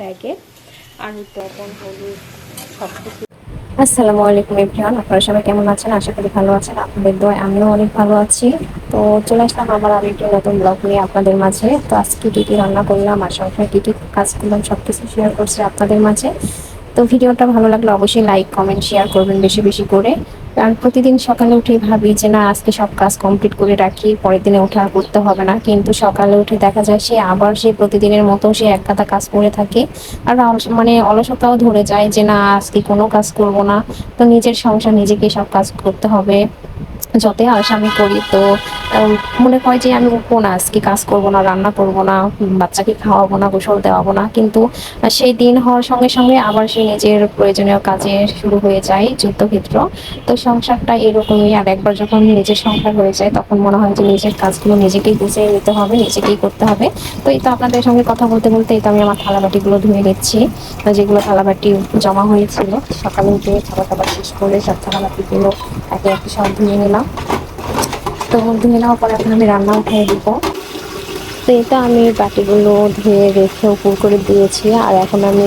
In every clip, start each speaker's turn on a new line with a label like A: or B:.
A: র্যাগে আর তখন হলুদ সব কিছু
B: আসসালামু আলাইকুম এভরিওয়ান, আপনারা সবাই কেমন আছেন? আশা করি ভালো আছেন, আপনাদের দয় আমিও অনেক ভালো আছি। তো চলে আসলাম আবার আমি একটু নতুন ব্লগ নিয়ে আপনাদের মাঝে। তো আজকে কী কী রান্না করলাম, আর সংসারে কী কী কাজ করলাম সব কিছু শেয়ার করছি আপনাদের মাঝে। তো ভিডিওটা ভালো লাগলে অবশ্যই লাইক কমেন্ট শেয়ার করবেন বেশি বেশি করে। কারণ প্রতিদিন সকালে উঠে ভাবি যে, না, আজকে সব কাজ কমপ্লিট করে রাখি, পরের দিনে উঠে আর করতে হবে না। কিন্তু সকালে উঠে দেখা যায় সে আবার সে প্রতিদিনের মতো সে এক কাতা কাজ করে থাকে। আর মানে অলসতাও ধরে যায় যে, না, আজকে কোনো কাজ করব না। তো নিজের সংসার নিজেকে সব কাজ করতে হবে। যতই আলসামি করি, তো মনে হয় যে আমি উঠবো না, আজকে কাজ করব না, রান্না করব না বাচ্চাকে খাওয়াবো না, গোসল দেওয়াবো না। কিন্তু সেই দিন হওয়ার সঙ্গে সঙ্গে আবার সে নিজের প্রয়োজনীয় কাজে শুরু হয়ে যায় যুদ্ধক্ষেত্র। তো সংসারটা এরকমই, আর একবার যখন নিজের সংসার হয়ে যায়, তখন মনে হয় যে নিজের কাজগুলো নিজেকেই গুছিয়ে নিতে হবে, নিজেকেই করতে হবে। তো এই তো আপনাদের সঙ্গে কথা বলতে বলতে এই তো আমি আমার থালাবাটিগুলো ধুয়ে নিচ্ছি। যেগুলো থালাবাটি জমা হয়েছিল, সকালে উঠে খাবার দাবার শেষ করে সব থালাবাটিগুলো একে একে সব ধুয়ে নিলাম। তো ধুয়ে নেওয়ার পরে এখন আমি রান্না উঠিয়ে দিব। তো এটা আমি বাটিগুলো ধুয়ে রেখে উপর করে দিয়েছি, আর এখন আমি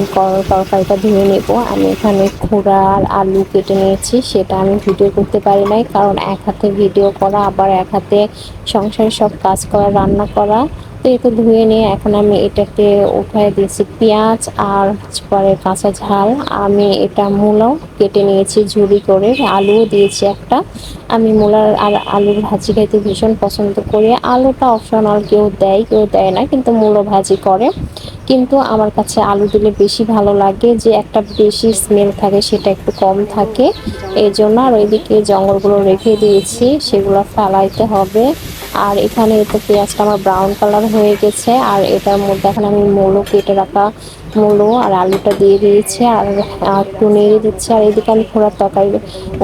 B: তরকারিটা ধুয়ে নেব। আমি এখানে খোড়া আর আলু কেটে নিয়েছি, সেটা আমি ভিডিও করতে পারি নাই, কারণ এক হাতে ভিডিও করা, আবার এক হাতে সংসারের সব কাজ করা, রান্না করা। এটা ধুয়ে নিয়ে এখন আমি এটাকে উঠায় দিয়েছি পেঁয়াজ আর পরে কাঁচা ঝাল। আমি এটা মূলাও কেটে নিয়েছি ঝুড়ি করে, আলুও দিয়েছি একটা। আমি মূলার আর আলুর ভাজি খাইতে ভীষণ পছন্দ করি। আলুটা অপশনাল কেউ দেয় কেউ দেয় না, কিন্তু মূলো ভাজি করে। কিন্তু আমার কাছে আলু দিলে বেশি ভালো লাগে যে একটা বেশি স্মেল থাকে, সেটা একটু কম থাকে। এই জন্য আর ওইদিকে জঙ্গলগুলো রেখে দিয়েছি, সেগুলো ফালাইতে হবে। আর এখানে তো পেঁয়াজটা আমার ব্রাউন কালার হয়ে গেছে, আর এটার মধ্যে এখন আমি মূলো কেটে রাখা মূলো আর আলুটা দিয়ে দিয়েছি, আর একটু নেড়ে দিচ্ছি, আর এদিকে আমি খোড়ার তরকারি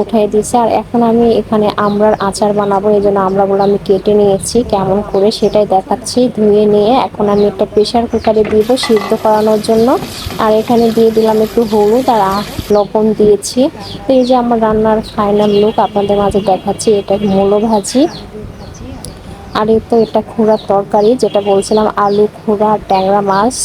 B: উঠিয়ে দিয়েছি, আর এখন আমি এখানে আমড়ার আচার বানাবো, এই জন্য আমড়াগুলো আমি কেটে নিয়েছি, কেমন করে সেটাই দেখাচ্ছি, ধুয়ে নিয়ে এখন আমি একটা প্রেশার কুকারে দিব সিদ্ধ করানোর জন্য, আর এখানে দিয়ে দিলাম একটু হলুদ আর লবণ দিয়েছি, তো এই যে আমার রান্নার ফাইনাল লুক আপনাদের মাঝে দেখাচ্ছি, এটা মূলো ভাজি আর এ তো এটা খুঁড়ার তরকারি, যেটা বলছিলাম আলু খুঁড়া ট্যাংরা মাছ।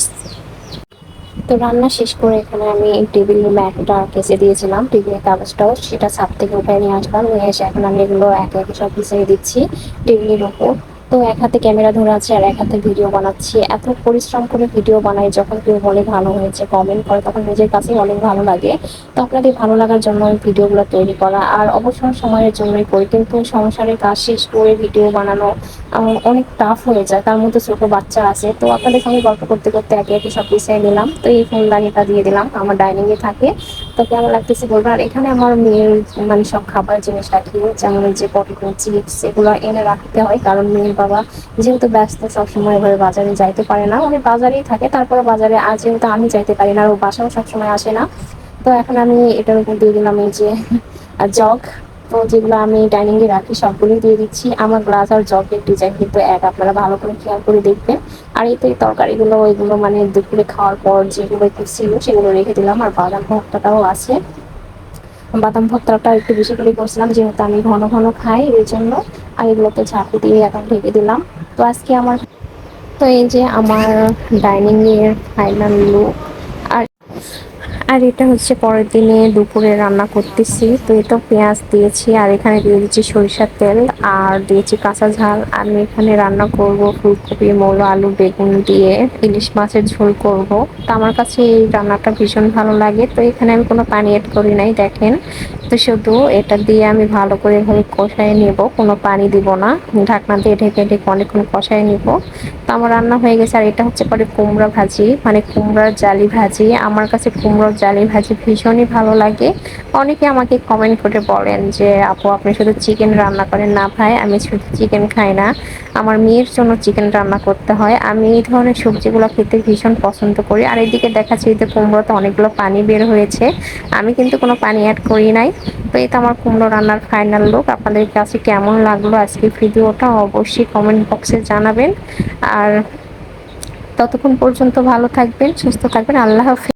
B: তো রান্না শেষ করে এখানে আমি টেবিল ম্যাটটা কেসে দিয়েছিলাম। টেবিলের কাগজটাও সেটা ছাদ থেকে উঠে নিয়ে আসলাম। নিয়ে এসে এখন আমি এগুলো একে একে সব পিছিয়ে দিচ্ছি টেবিলের উপর তো এক হাতে ক্যামেরা ধরে আছে আর এক হাতে ভিডিও বানাচ্ছি। এত পরিশ্রম করে ভিডিও বানাই, যখন কেউ বলে ভালো হয়েছে কমেন্ট করে, তখন নিজের কাছেই অনেক ভালো লাগে। তো আপনাদের ভালো লাগার জন্য আমি ভিডিওগুলো তৈরি করা। আর অবসর সময়ের জন্যই করি কিন্তু সংসারের কাজ শেষ করে ভিডিও বানানো অনেক টাফ হয়ে যায়। তার মধ্যে ছোট বাচ্চা আছে। তো আপনাদের সঙ্গে গল্প করতে করতে একে একে সব বিষয়ে নিলাম। তো এই ফুলদানিটা দিয়ে দিলাম। আমার ডাইনিংয়ে থাকে। তো কেমন লাগতেছে বলব? আর এখানে আমার মেয়ের মানে সব খাবার জিনিস রাখি যেমন যে পটেটো চিপস, এগুলো এনে রাখতে হয়। কারণ মেয়ের বাবা যেহেতু ব্যস্ত, সবসময় এভাবে বাজারে যাইতে পারে না। মানে বাজারেই থাকে তারপরে বাজারে আজ যেহেতু আমি যাইতে পারি না আর ও বাসাও সবসময় আসে না। তো এখন আমি এটার উপর দিয়ে দিলাম এই যে জগ। তো যেগুলো আমি ডাইনিং এ রাখি সবগুলোই দিয়ে দিচ্ছি। আমার গ্লাস আর জগের ডিজাইন কিন্তু এক, আপনারা ভালো করে খেয়াল করে দেখবেন। আর এই তো এই তরকারিগুলো ওইগুলো মানে দুপুরে খাওয়ার পর যেগুলো একটু ছিল, সেগুলো রেখে দিলাম। আর বাদাম ভর্তাটাও আছে। বাদাম ভর্তাটা একটু বেশি করে করছিলাম, যেহেতু আমি ঘন ঘন খাই এই জন্য। আর এগুলোকে ঝাঁকু দিয়ে এখন ঢেকে দিলাম। তো আজকে আমার, তো এই যে আমার ডাইনিং এর ফাইনাল লুক আর এটা হচ্ছে পরের দিনে দুপুরে রান্না করতেছি। তো এটা পেঁয়াজ দিয়েছি, আর এখানে দিয়ে দিচ্ছি সরিষার তেল, আর দিয়েছি কাঁচা ঝাল। আমি এখানে রান্না করব ফুলকপি, মৌলো, আলু, বেগুন দিয়ে ইলিশ মাছের ঝোল করব। তো আমার কাছে এই রান্নাটা ভীষণ ভালো লাগে। তো এখানে আমি কোনো পানি অ্যাড করি নাই, দেখেন। তো শুধু এটা দিয়ে আমি ভালো করে এভাবে কষায় নেব, কোনো পানি দিব না। ঢাকনা দিয়ে ঢেকে ঢেকে অনেকক্ষণ কষায় নিব। তো আমার রান্না হয়ে গেছে, আর এটা হচ্ছে পরে কুমড়া ভাজি মানে কুমড়ার জালি ভাজি। আমার কাছে কুমড়োর জালি ভাজি ভীষণই ভালো লাগে। অনেকে আমাকে কমেন্ট করে বলেন যে, আপু, আপনি শুধু চিকেন রান্না করেন? না ভাই, আমি শুধু চিকেন খাই না। আমার মেয়ের জন্য চিকেন রান্না করতে হয়। আমি এই ধরনের সবজিগুলো খেতে ভীষণ পছন্দ করি। আর এদিকে দেখাচ্ছি যে কুমড়োতে অনেকগুলো পানি বের হয়েছে। আমি কিন্তু কোনো পানি অ্যাড করি নাই। তো এই তো আমার কুমড়ো রান্নার ফাইনাল লুক আপনাদের কাছে কেমন লাগল আজকে ভিডিওটা অবশ্যই কমেন্ট বক্সে জানাবেন। আর ততক্ষণ পর্যন্ত ভালো থাকবেন, সুস্থ থাকবেন। আল্লাহ হাফিজ।